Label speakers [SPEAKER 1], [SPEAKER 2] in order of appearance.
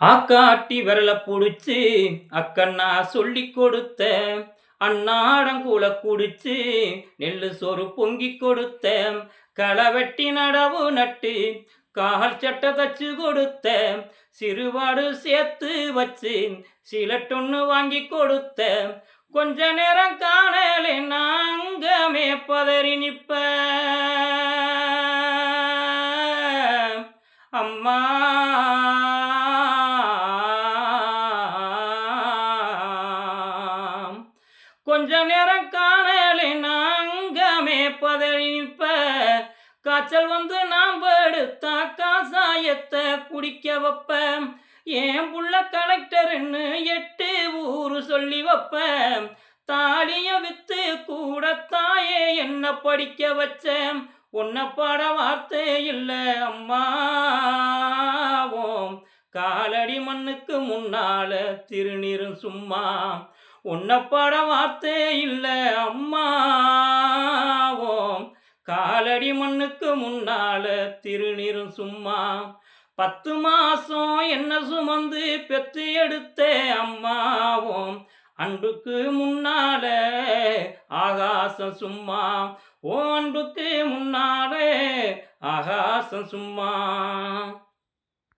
[SPEAKER 1] ஆக்காட்டி விரல புடிச்சு அக்கண்ணா சொல்லி கொடுத்த அண்ணாடங்கூல குடிச்சு நெல்லு சோறு பொங்கி கொடுத்த களை வெட்டி நடவு நட்டு கால் சட்டை தச்சு கொடுத்த சிறுபாடு சேர்த்து வச்சு சிலட்டொன்னு வாங்கி கொடுத்த. கொஞ்ச நேரம் காணலே நாங்கமே பதறி நிற்ப. அம்மா கொஞ்ச நேரம் காணலை நாங்கமே பதறிப்ப காய்ச்சல் வந்து நாம் படுத்தா காசாயத்தை குடிக்க வைப்ப ஏன் புள்ள கலெக்டர்னு எட்டு ஊரு சொல்லி வைப்ப தாலிய வித்து கூட தாயே என்ன படிக்க வச்ச உன்னை பாட வார்த்தை இல்லை அம்மாவோம் காலடி மண்ணுக்கு முன்னால திருநீரும் சும்மா. உன்னப்பட வார்த்தை இல்லை அம்மாவோம் காலடி மண்ணுக்கு முன்னால திருநீரும் சும்மா. பத்து மாசம் என்ன சுமந்து பெத்து எடுத்தே அம்மாவோம் அன்புக்கு முன்னால ஆகாசம் சும்மா. ஓ அன்புக்கு முன்னாலே ஆகாசம் சும்மா.